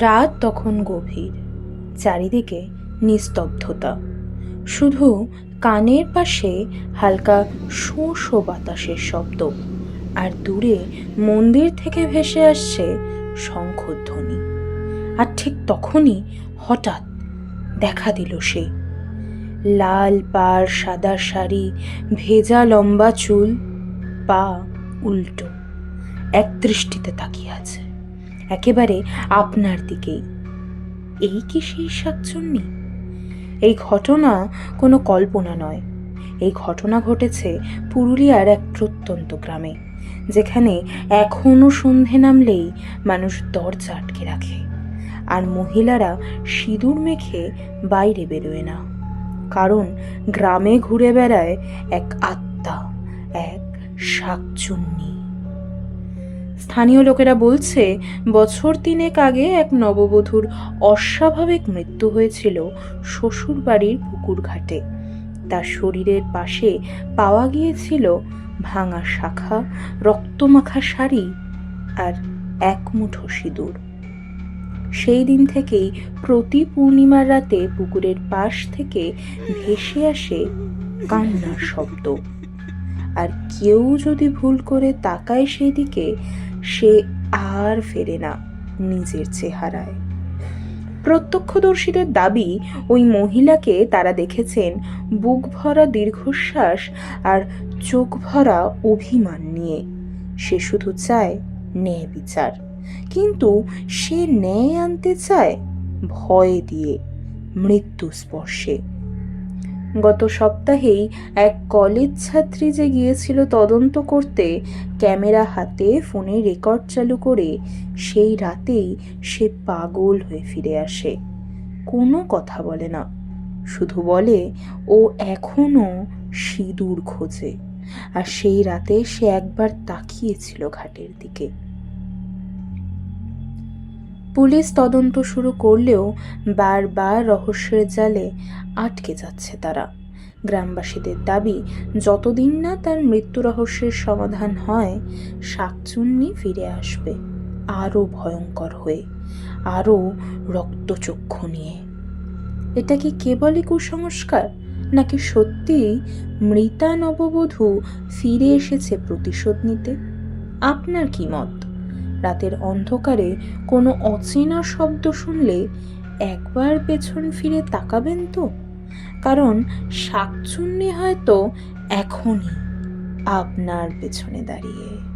রাত তখন গভীর, চারিদিকে নিস্তব্ধতা। শুধু কানের পাশে হালকা শো বাতাসের শব্দ, আর দূরে মন্দির থেকে ভেসে আসছে শঙ্খধ্বনি। আর ঠিক তখনই হঠাৎ দেখা দিল সে। লাল পাড় সাদা শাড়ি, ভেজা লম্বা চুল, পা উল্টো, এক দৃষ্টিতে তাকিয়ে আছে। একেবারে আপনার দিকেই। এই কি সেই শাকচুন্নি? এই ঘটনা কোনো কল্পনা নয়। এই ঘটনা ঘটেছে পুরুলিয়ার এক প্রত্যন্ত গ্রামে, যেখানে এখনও সন্ধে নামলেই মানুষ দরজা আটকে রাখে আর মহিলারা সিঁদুর মেখে বাইরে বেরোয় না। কারণ গ্রামে ঘুরে বেড়ায় এক আত্মা, এক শাকচুন্নি। স্থানীয় লোকেরা বলছে, বছর তিনেক আগে এক নববধূর অস্বাভাবিক মৃত্যু হয়েছিল শ্বশুর বাড়ির পুকুর ঘাটে তার শরীরের পাশে পাওয়া গিয়েছিল ভাঙা শাখা, রক্তমাখা শাড়ি আর এক মুঠো সিঁদুর। সেই দিন থেকেই প্রতি পূর্ণিমার রাতে পুকুরের পাশ থেকে ভেসে আসে কান্নার শব্দ। আর কেউ যদি ভুল করে তাকায় সেই দিকে সে আর ফেরে না নিজের চেহারায়। প্রত্যক্ষদর্শীদের দাবি, ওই মহিলাকে তারা দেখেছেন বুক ভরা দীর্ঘশ্বাস আর চোখ ভরা অভিমান নিয়ে। সে শুধু চায় ন্যায় বিচার, কিন্তু সে ন্যায় আনতে চায় ভয় দিয়ে মৃত্যু স্পর্শে গত সপ্তাহেই এক কলেজ ছাত্রী যে গিয়েছিল তদন্ত করতে ক্যামেরা হাতে ফোনে রেকর্ড চালু করে, সেই রাতেই সে পাগল হয়ে ফিরে আসে। কোনো কথা বলে না। শুধু বলে, ও এখনও সিঁদুর খোঁজে। আর সেই রাতে সে একবার তাকিয়েছিল ঘাটের দিকে। পুলিশ তদন্ত শুরু করলেও বারবার রহস্যের জালে আটকে যাচ্ছে তারা। গ্রামবাসীদের দাবি, যতদিন না তার মৃত্যু রহস্যের সমাধান হয়, শাকচুন্নি ফিরে আসবে আরও ভয়ঙ্কর হয়ে, আরও রক্তচক্ষু নিয়ে। এটা কি কেবলই কুসংস্কার, নাকি সত্যিই মৃতা নববধূ ফিরে এসেছে প্রতিশোধ নিতে? আপনার কি মত? রাতের অন্ধকারে কোনো অচেনা শব্দ শুনলে একবার পেছন ফিরে তাকাবেন তো? কারণ শাকচুন্নি হয়তো এখনই আপনার পেছনে দাঁড়িয়ে।